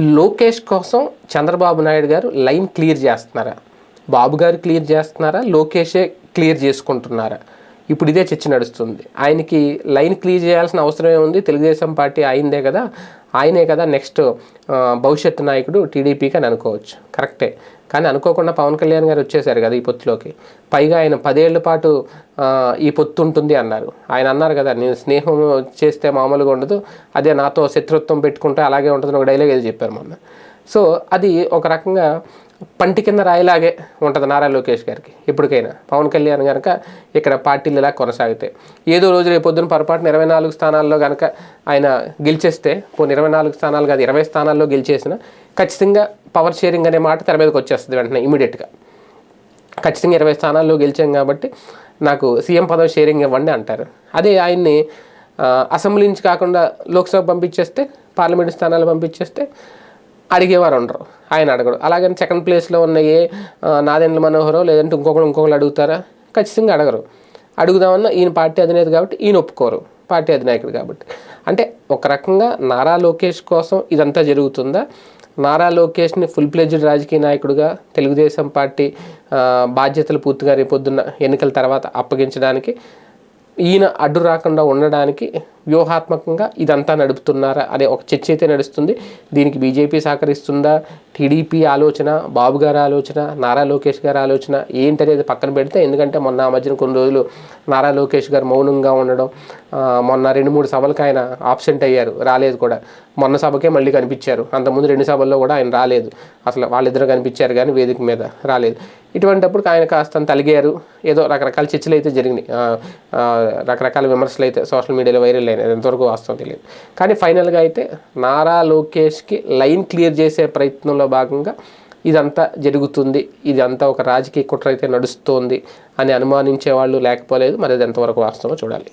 లోకేష్ కోసం చంద్రబాబు నాయుడు గారు line clear చేస్తున్నారా? బాబు గారు క్లియర్ చేస్తున్నారా? లోకేషే క్లియర్ చేసుకుంటున్నారా? ఇప్పుడు ఇదే చర్చ నడుస్తుంది. ఆయనకి లైన్ క్లియర్ చేయాల్సిన అవసరం ఏముంది తెలుగుదేశం పార్టీ అయిందే కదా. ఆయనే కదా నెక్స్ట్ భవిష్యత్తు నాయకుడు టీడీపీకి అని అనుకోవచ్చు. కరెక్టే. కానీ అనుకోకుండా పవన్ కళ్యాణ్ గారు వచ్చేసారు కదా ఈ పొత్తులోకి. పైగా ఆయన పదేళ్ళ పాటు ఈ పొత్తు ఉంటుంది అన్నారు. ఆయన అన్నారు కదా నేను స్నేహం చేస్తే మామూలుగా ఉండదు అదే నాతో శత్రుత్వం పెట్టుకుంటే అలాగే ఉంటుంది ఒక డైలాగ్ ఏదో చెప్పారు మొన్న. సో అది ఒక రకంగా పంటి కింద రాయిలాగే ఉంటుంది నారా లోకేష్ గారికి ఎప్పటికైనా పవన్ కళ్యాణ్ కనుక ఇక్కడ పార్టీలు ఇలా కొనసాగితే. ఏదో రోజు రేపు పొద్దున పొరపాటున ఇరవై నాలుగు స్థానాల్లో కనుక ఆయన గెలిచేస్తే పోనీ ఇరవై నాలుగు స్థానాలు కాదు ఇరవై స్థానాల్లో గెలిచేసిన ఖచ్చితంగా పవర్ షేరింగ్ అనే మాట తెర మీదకి వచ్చేస్తుంది వెంటనే ఇమీడియట్గా ఖచ్చితంగా ఇరవై స్థానాల్లో గెలిచాం కాబట్టి నాకు సీఎం పదవి షేరింగ్ ఇవ్వండి అంటారు. అదే ఆయన్ని అసెంబ్లీ నుంచి కాకుండా లోక్సభ పంపించేస్తే పార్లమెంటు స్థానాలు పంపించేస్తే అడిగేవారు ఉండరు ఆయన అడగడు. అలాగని సెకండ్ ప్లేస్లో ఉన్న ఏ నాదెండ్ల మనోహరో లేదంటే ఇంకొకరు ఇంకొకరు అడుగుతారా? ఖచ్చితంగా అడగరు. అడుగుదామన్నా ఈయన పార్టీ అధినేత కాబట్టి ఈయన ఒప్పుకోరు. పార్టీ అధినాయకుడు కాబట్టి. అంటే ఒక రకంగా నారా లోకేష్ కోసం ఇదంతా జరుగుతుందా? నారా లోకేష్ని ఫుల్ ప్లెజ్డ్ రాజకీయ నాయకుడిగా తెలుగుదేశం పార్టీ బాధ్యతలు పూర్తిగా రేపొద్దున్న ఎన్నికల తర్వాత అప్పగించడానికి ఈయన అడ్డు రాకుండా ఉండడానికి వ్యూహాత్మకంగా ఇదంతా నడుపుతున్నారా అనే ఒక చర్చ అయితే నడుస్తుంది. దీనికి బీజేపీ సహకరిస్తుందా? టీడీపీ ఆలోచన బాబు గారి ఆలోచన నారా లోకేష్ గారి ఆలోచన ఏంటనేది పక్కన పెడితే ఎందుకంటే మొన్న ఆ మధ్యన కొన్ని రోజులు నారా లోకేష్ గారు మౌనంగా ఉండడం మొన్న రెండు మూడు సభలకు ఆయన ఆబ్సెంట్ అయ్యారు రాలేదు కూడా. మొన్న సభకే మళ్ళీ కనిపించారు. అంతకుముందు రెండు సభల్లో కూడా ఆయన రాలేదు. అసలు వాళ్ళిద్దరు కనిపించారు కానీ వేదిక మీద రాలేదు. ఇటువంటిప్పుడు ఆయన కాస్త తలిగారు. ఏదో రకరకాల చర్చలు అయితే జరిగినాయి. రకరకాల విమర్శలు అయితే సోషల్ మీడియాలో వైరల్ అయినాయి. ఎంతవరకు వాస్తవం తెలియదు. కానీ ఫైనల్గా అయితే నారా లోకేష్కి లైన్ క్లియర్ చేసే ప్రయత్నంలో భాగంగా ఇదంతా జరుగుతుంది. ఇదంతా ఒక రాజకీయ కుట్ర అయితే నడుస్తోంది అని అనుమానించే వాళ్ళు లేకపోలేదు. మరి అది ఎంతవరకు వాస్తవమో చూడాలి.